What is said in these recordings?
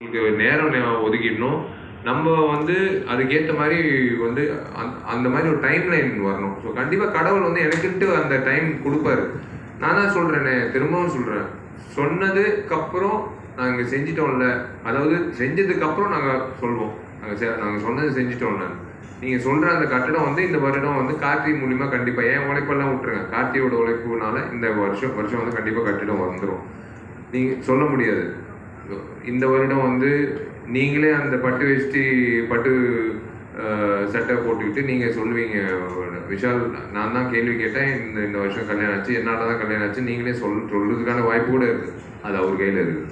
உங்களுக்கு நேரம் ஒதுக்கிடணும். நம்ம வந்து அதுக்கேற்ற மாதிரி வந்து அந்த- அந்த மாதிரி ஒரு டைம் லைன் வரணும். ஸோ கண்டிப்பாக கடவுள் வந்து எனக்குன்ட்டு அந்த டைம் கொடுப்பாரு. நான் தான் சொல்கிறேனே திரும்பவும் சொல்கிறேன் சொன்னதுக்கப்புறம் நாங்கள் செஞ்சிட்டோம்ல. அதாவது செஞ்சதுக்கப்புறம் நாங்கள் சொல்வோம். நாங்கள் நாங்கள் சொன்னது செஞ்சிட்டோம்ல. நீங்கள் சொல்கிற அந்த கட்டடம் வந்து இந்த வருடம் வந்து கார்த்தி மூலிமா கண்டிப்பாக என் உழைப்பெல்லாம் விட்டுருங்க. கார்த்தியோட உழைப்புனால இந்த வருஷம் வருஷம் வந்து கண்டிப்பாக கட்டிடம் வந்துடும் நீங்கள் சொல்ல முடியாது. இந்த வருடம் வந்து நீங்களே அந்த பட்டு வேஷ்டி பட்டு சட்டை போட்டுக்கிட்டு நீங்கள் சொல்லுவீங்க விஷால் நான் தான் கேள்வி கேட்டேன் இந்த இந்த வருஷம் கல்யாணம் ஆச்சு என்னால் தான் கல்யாணம் ஆச்சு நீங்களே சொல் சொல்றதுக்கான வாய்ப்பு கூட இருக்குது அது அவர் கையில் இருக்குது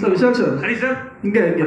sir Vishal sir. Hari sir. இங்கே இங்கே.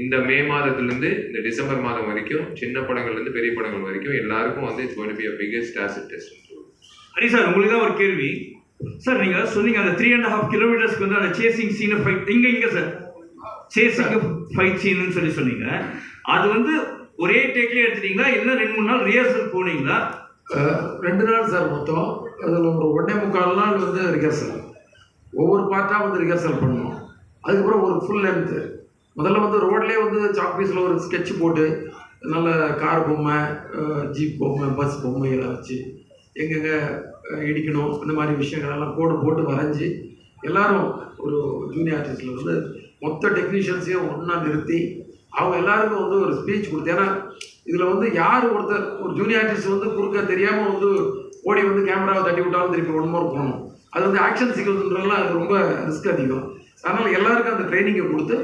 இந்த மே மாதத்துலேருந்து இந்த டிசம்பர் மாதம் வரைக்கும் சின்ன படங்கள்லேருந்து பெரிய படங்கள் வரைக்கும் எல்லாருக்கும் வந்து it's going to be a biggest acid test Hari sir உங்களுக்கு தான் ஒரு கேள்வி. சார் நீங்க சொன்னீங்க அந்த த்ரீ அண்ட் ஹாஃப் கிலோமீட்டர்ஸ்க்கு வந்து அந்த சேசிங் சீன் ஃபைட் இங்க இங்க சார். சேசிங் ஃபைட் சீன்னு சொல்லி சொன்னீங்க. அது வந்து ஒரே டேக்ல எடுத்துட்டீங்களா? இல்லை ரெண்டு மூணு நாள் ரிஹர்சல் போனீங்களா? ரெண்டு நாள் சார் மொத்தம். அதில் ஒரு ஒன்றே முக்கால் நாள் வந்து ரிஹர்சல் ஒவ்வொரு பார்ட்டாக வந்து ரிஹர்சல் பண்ணோம். அதுக்கப்புறம் ஒரு ஃபுல் லென்த்து முதல்ல வந்து ரோட்லேயே வந்து சாக் பீஸில் ஒரு ஸ்கெட்ச் போட்டு நல்ல கார் பொம்மை ஜீப் பொம்மை பஸ் பொம்மை எல்லாம் வச்சு எங்கெங்கே இடிக்கணும் இந்த மாதிரி விஷயங்கள் எல்லாம் கோடு போட்டு வரைஞ்சி எல்லோரும் ஒரு ஜூனியர் ஆர்டிஸ்டில் வந்து மொத்த டெக்னீஷியன்ஸையும் ஒன்றா நிறுத்தி அவங்க எல்லாருக்கும் வந்து ஒரு ஸ்பீச் கொடுத்து ஏன்னா இதில் வந்து யார் ஒருத்தர் ஒரு ஜூனியர் ஆர்டிஸ்ட் வந்து குறுக்க தெரியாமல் வந்து ஓடி வந்து கேமராவை தட்டி விட்டாலும் திருப்பி ஒன் மோர் போகணும் அது வந்து ஆக்ஷன் சீக்வன்ஸ்ன்றதுலாம் அது ரொம்ப ரிஸ்க் அதிகம். அதனால் எல்லாருக்கும் அந்த ட்ரைனிங்கை கொடுத்து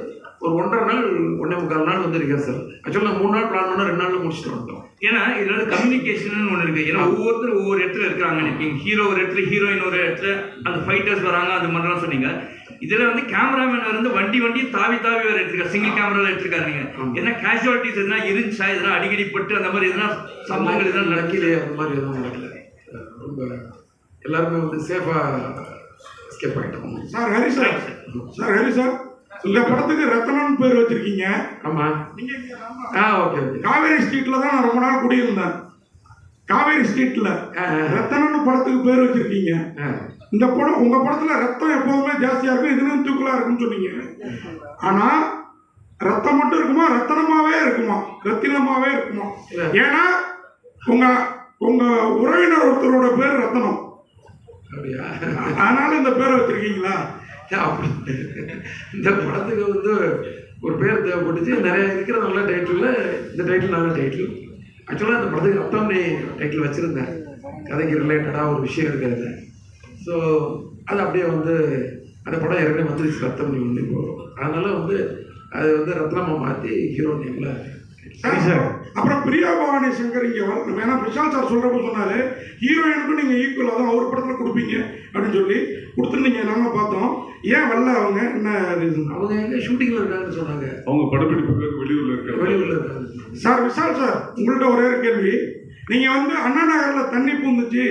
ஒரு ஒன்றரை நாள் ஒன்றே முக்கால் நாள் வந்து ரிஹர்சல் ஆக்சுவலாக நான் மூணு நாள் பிளான் பண்ணால் ரெண்டு நாளில் முடிச்சுட்டு வந்துட்டோம். ஏன்னா இதுல வந்து கம்யூனிகேஷன் ஒன்று இருக்கு. ஏன்னா ஒவ்வொருத்தரும் ஒவ்வொரு இடத்துல இருக்கிறாங்க நீங்க ஹீரோ ஒரு இடத்துல ஹீரோயின் ஒரு இடத்துல அந்த ஃபைட்டர்ஸ் வராங்க அது மாதிரிலாம் சொன்னீங்க. இதுல வந்து கேமராமேன் வந்து வண்டி வண்டி தாவி தாவி வேற எடுத்திருக்காரு சிங்கிள் கேமரால எடுத்திருக்காரு நீங்க. என்ன கேஷுவாலிட்டிஸ் எதுனா இருந்துச்சா? எதுனா அடிக்கடி பட்டு அந்த மாதிரி எதுனா சம்பவங்கள் எதுனா நடக்கல லக்கிலே அந்த மாதிரி எதுவும் நடக்கல. ரொம்ப எல்லாருமே வந்து சேஃபாக எஸ்கேப் ஆகிட்டோம் sir Hari sir. Sir Hari sir. இந்த படத்துக்கு ரத்னம்னு பேர் வச்சிருக்கீங்க? ஆமாம் நீங்க ஆ ஓகே ஓகே. காவேரி ஸ்ட்ரீட்ல தான் நான் ரொம்ப நாள் குடியிருந்தேன். காவேரி ஸ்ட்ரீட்ல. ரத்தனம்னு படத்துக்கு பேர் வச்சிருக்கீங்க. இந்த படம் உங்க படத்துல ரத்தம் எப்போதுமே ஜாஸ்தியா இருக்கும் இதுவும் தூக்கலா இருக்கும்னு சொன்னீங்க. ஆனா ரத்தம் மட்டும் இருக்குமா? ரத்தனமாவே இருக்குமா? ரத்தினமாவே இருக்குமா. ஏன்னா உங்க உங்க உறவினர் ஒருத்தரோட பேர் ரத்தனம். அதனால இந்த பேரை வச்சிருக்கீங்களா? இந்த படத்துக்கு வந்து ஒரு பேர் தேவைப்பட்டுச்சு. நிறைய இருக்கிற நல்ல டைட்டில் இந்த டைட்டில் நல்ல டைட்டில் ஆக்சுவலாக இந்த படத்துக்கு அத்தாமணி டைட்டில் வச்சுருந்தேன். கதைக்கு ரிலேட்டடாக ஒரு விஷயம் இருக்கிறது. ஸோ அது அப்படியே வந்து அந்த படம் ஏற்கனவே வந்துருச்சு. ரத்தம் ஒன்று போகிறோம் அதனால வந்து அது வந்து ரத்னமாக மாற்றி ஹீரோ நேமில் அப்புறம் பிரியா பவானி சங்கர் இங்க வரணும் ஏன்னா விஷால் சார் சொல்றப்ப சொன்னாரு ஹீரோயினுக்கும் நீங்க ஈக்குவல் அதான் அவர் படத்துல கொடுப்பீங்க அப்படின்னு சொல்லி கொடுத்துருந்தீங்க நாங்க பார்த்தோம். ஏன் வரல அவங்க? என்ன ரீசன் அவங்க எங்கே ஷூட்டிங்கில் இருக்காங்கன்னு சொன்னாங்க. அவங்க படப்பிடிப்புக்கு வெளியூர்ல இருக்காங்க. வெளியூரில் இருக்காங்க. சார் விஷால் சார் உங்கள்ட்ட ஒரே ஒரு கேள்வி. நீங்க வந்து அண்ணா நகர்ல தண்ணி பூந்துச்சு.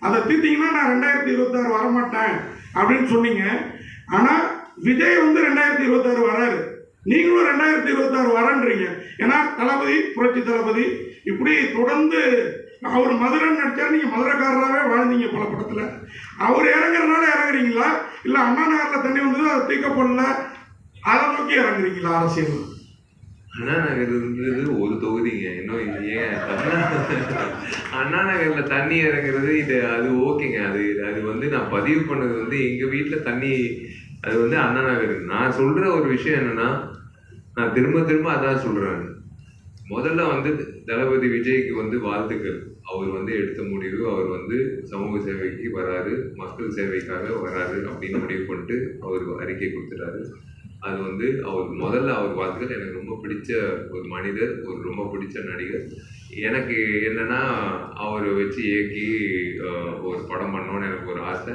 அதை தீர்த்தீங்கன்னா நான் ரெண்டாயிரத்தி இருபத்தாறு வரமாட்டேன் அப்படின்னு சொன்னீங்க. ஆனா விஜய் வந்து ரெண்டாயிரத்தி இருபத்தாறு வராரு. நீங்களும் ரெண்டாயிரத்தி இருபத்தாறு வரன்றீங்க. ஏன்னா தளபதி புரட்சி தளபதி இப்படி தொடர்ந்து அவர் மதுரன் நடிச்சார் நீங்கள் மதுரைக்காரராகவே வாழ்ந்தீங்க பல படத்தில். அவர் இறங்குறதுனால இறங்குறீங்களா? இல்லை அண்ணா நகரில் தண்ணி வந்தது அதை தூக்கப்படல அதை நோக்கி இறங்குறீங்களா அரசியல்? அண்ணா நகர் இருந்தது ஒரு தொகுதிங்க. இன்னும் ஏன் அண்ணா நகரில் தண்ணி இறங்குறது இது அது ஓகேங்க. அது அது வந்து நான் பதிவு பண்ணது வந்து எங்கள் வீட்டில் தண்ணி அது வந்து அண்ணனாக இருக்குது நான் சொல்ற ஒரு விஷயம் என்னன்னா நான் திரும்ப திரும்ப அதான் சொல்கிறேன் முதல்ல வந்து தளபதி விஜய்க்கு வந்து வாழ்த்துக்கள். அவர் வந்து எடுத்த முடிவு அவர் வந்து சமூக சேவைக்கு வராரு மக்கள் சேவைக்காக வராரு அப்படின்னு முடிவு பண்ணிட்டு அவர் அறிக்கை கொடுத்துட்டாரு. அது வந்து அவர் முதல்ல அவர் வாழ்த்துக்கள். எனக்கு ரொம்ப பிடிச்ச ஒரு மனிதர் ஒரு ரொம்ப பிடிச்ச நடிகர். எனக்கு என்னென்னா அவரை வச்சு இயக்கி ஒரு படம் பண்ணணும்னு எனக்கு ஒரு ஆசை.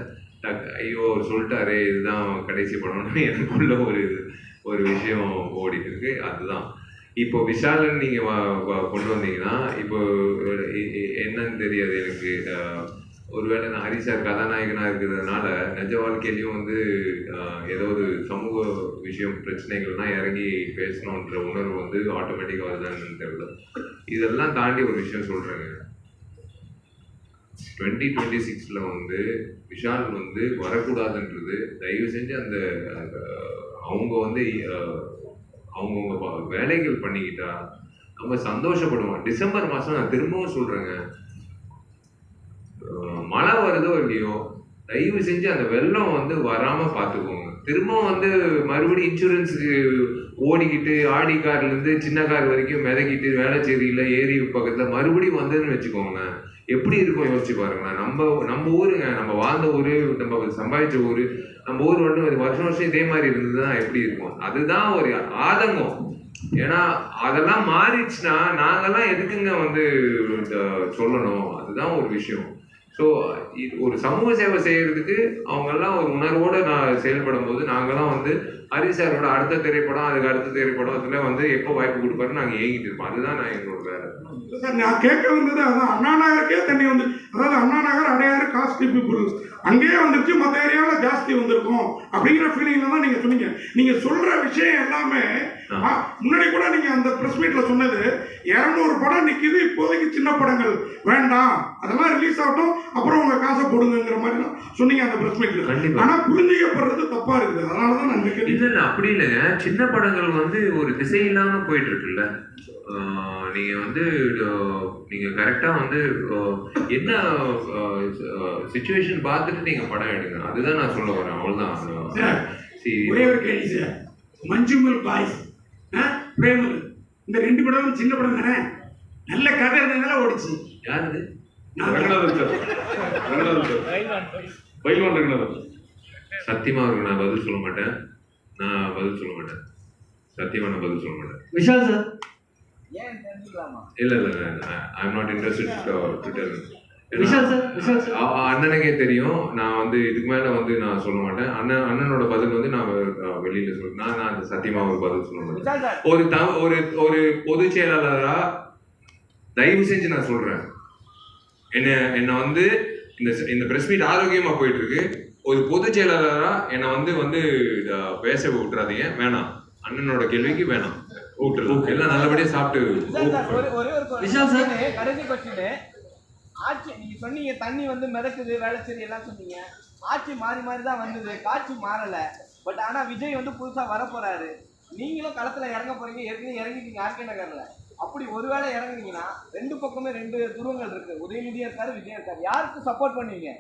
ஐயோ அவர் சொல்லிட்டாரே இதுதான் கடைசி படம்னு எனக்குள்ள ஒரு ஒரு விஷயம் ஓடிட்டு இருக்கு அதுதான். இப்போ விஷாலன் நீங்கள் கொண்டு வந்தீங்கன்னா இப்போ என்னன்னு தெரியாது எனக்கு. ஒருவேளை நான் ஹரி சார் இருக்கிறதுனால நிஜ வாழ்க்கையிலையும் வந்து ஏதோ ஒரு சமூக விஷயம் பிரச்சனைகள்லாம் இறங்கி பேசணுன்ற உணர்வு வந்து ஆட்டோமேட்டிக்காக வருதான்னு தெரியல. இதெல்லாம் தாண்டி ஒரு விஷயம் சொல்கிறேங்க டுவெண்ட்டி டுவெண்ட்டி சிக்ஸில் வந்து விஷால் வந்து வரக்கூடாதுன்றது தயவு செஞ்சு அந்த அவங்க வந்து அவங்கவுங்க வேலைகள் பண்ணிக்கிட்டா நம்ம சந்தோஷப்படுவோம். டிசம்பர் மாதம் நான் திரும்பவும் சொல்கிறேங்க மழை வருதோ இல்லையோ தயவு செஞ்சு அந்த வெள்ளம் வந்து வராமல் பார்த்துக்கோங்க திரும்பவும் வந்து மறுபடியும் இன்சூரன்ஸுக்கு ஓடிக்கிட்டு ஆடி கார்லேருந்து சின்ன கார் வரைக்கும் மிதக்கிட்டு வேளச்சேரியில் ஏரி பக்கத்தில் மறுபடியும் வந்ததுன்னு வச்சுக்கோங்க எப்படி இருக்கும் யோசிச்சு பாருங்களேன். நம்ம நம்ம ஊருங்க. நம்ம வாழ்ந்த ஊர் நம்ம சம்பாதிச்ச ஊர் நம்ம ஊர் மட்டும் வருஷம் வருஷம் இதே மாதிரி இருந்ததுன்னா எப்படி இருக்கும்? அதுதான் ஒரு ஆதங்கம். ஏன்னா அதெல்லாம் மாறிச்சுன்னா நாங்கெல்லாம் எதுக்குங்க வந்து சொல்லணும்? அதுதான் ஒரு விஷயம். ஸோ ஒரு சமூக சேவை செய்யறதுக்கு அவங்கெல்லாம் ஒரு உணர்வோடு நான் செயல்படும் போது நாங்கள்லாம் வந்து ஹரி சாரோட அடுத்த திரைப்படம் அதுக்கு அடுத்த திரைப்படம் அதில் வந்து எப்போ வாய்ப்பு கொடுப்பாரு நாங்கள் ஏங்கிட்டு இருப்போம் அதுதான் நான் எங்களோட வேலை. சார் நான் கேட்க வந்தது அதான். அண்ணா நகருக்கே தண்ணி வந்து அதாவது அண்ணா நகர் அடையாறு காஸ்ட் பீப்புள் அங்கேயே வந்துருச்சு மற்ற ஏரியாவில் ஜாஸ்தி வந்திருக்கும் அப்படிங்கிற ஃபீலிங்ல தான் நீங்க சொன்னீங்க. நீங்க சொல்ற விஷயம் எல்லாமே முன்னாடி கூட நீங்க அந்த பிரஸ் மீட்ல சொன்னது இரநூறு படம் நிக்குது இப்போதைக்கு சின்ன படங்கள் வேண்டாம். அதெல்லாம் ரிலீஸ் ஆகட்டும் அப்புறம் உங்க காசை போடுங்கிற மாதிரி தான் சொன்னீங்க அந்த பிரஸ் மீட்ல கண்டிப்பா. ஆனா புரிஞ்சுக்கப்படுறது தப்பா இருக்குது. அதனால தான் நான் இல்ல இல்ல அப்படி இல்லைங்க. சின்ன படங்கள் வந்து ஒரு திசை இல்லாம போயிட்டு இருக்குல்ல. ஆஹ் நீங்க வந்து ஆஹ் நீங்க கரெக்டா வந்து என்ன சுச்சுவேஷன் பார்த்துட்டு நீங்க படம் எடுங்க. அதுதான் நான் சொல்ல வரேன். See, ஒரே ஒரு கேள்வி சார். மஞ்சுமல் பாய்ஸ். பிரேமல். இந்த ரெண்டு படமும் சின்ன படம் தானே? நல்ல கதை இருந்ததுனால ஓடிச்சு. நான் ரங்கநாதன் சார். ரங்கநாதன் சார். பைல்வான் ரங்கநாதன். சத்தியமா இருக்கு நான் பதில் சொல்ல மாட்டேன். நான் பதில் சொல்ல மாட்டேன். சத்தியமா நான் பதில் சொல்ல மாட்டேன். விஷால் சார். இல்ல இல்ல I am not interested to tell அண்ணனுக்கே தெரியும். நான் வந்து இதுக்கு மேல வந்து நான் சொல்ல மாட்டேன். அண்ணன் அண்ணனோட பதில் வந்து நான் வெளியில சொல்ல நான் நான் அந்த சத்தியமா ஒரு பதில் சொல்ல மாட்டேன். ஒரு த ஒரு ஒரு பொதுச் செயலாளரா தயவு செஞ்சு நான் சொல்றேன். என்ன என்ன வந்து இந்த இந்த பிரஸ் மீட் ஆரோக்கியமா போயிட்டு இருக்கு ஒரு பொதுச் செயலாளரா என்னை வந்து வந்து பேச விட்டுறாதீங்க. வேணாம். அண்ணனோட கேள்விக்கு வேணாம். விட்டுருலாம் எல்லாம் நல்லபடியா சாப்பிட்டு. விஷால் சார். கடைசி கொஸ்டின் ஆட்சி நீங்க சொன்னீங்க தண்ணி வந்து மிதக்குது வேளச்சேரி எல்லாம் சொன்னீங்க. ஆட்சி மாறி மாறி தான் வந்தது காட்சி மாறல. பட் ஆனா விஜய் வந்து புதுசா வர போறாரு நீங்களும் களத்துல இறங்க போறீங்க ஏற்கனவே இறங்கிட்டீங்க ஆர்கே நகர்ல. அப்படி ஒருவேளை இறங்குனீங்கன்னா ரெண்டு பக்கமே ரெண்டு துருவங்கள் இருக்கு. உதயநிதியும் இருக்காரு விஜய் இருக்காரு. யாருக்கு சப்போர்ட் பண்ணுவீங்க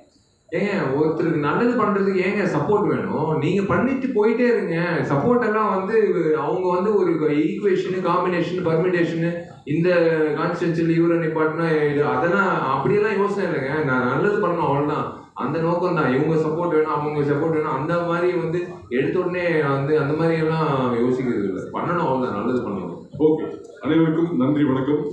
ஏங்க ஒருத்தருக்கு நல்லது பண்றதுக்கு ஏங்க சப்போர்ட் வேணும்? நீங்க பண்ணிட்டு போயிட்டே இருங்க. சப்போர்ட் எல்லாம் வந்து அவங்க வந்து ஒரு ஈக்குவேஷன் காம்பினேஷன் பர்மிடேஷன் இந்த கான்ஸ்டன்சியில் இவரை நிப்பாட்டினா இது அதெல்லாம் அப்படியெல்லாம் யோசனை இல்லைங்க. நான் நல்லது பண்ணணும் அவ்வளோதான் அந்த நோக்கம் தான். இவங்க சப்போர்ட் வேணும் அவங்க சப்போர்ட் வேணும் அந்த மாதிரி வந்து எடுத்த உடனே வந்து அந்த மாதிரி எல்லாம் யோசிக்கிறது இல்லை. பண்ணணும் அவ்வளோதான் நல்லது பண்ணணும். ஓகே அனைவருக்கும் நன்றி வணக்கம்.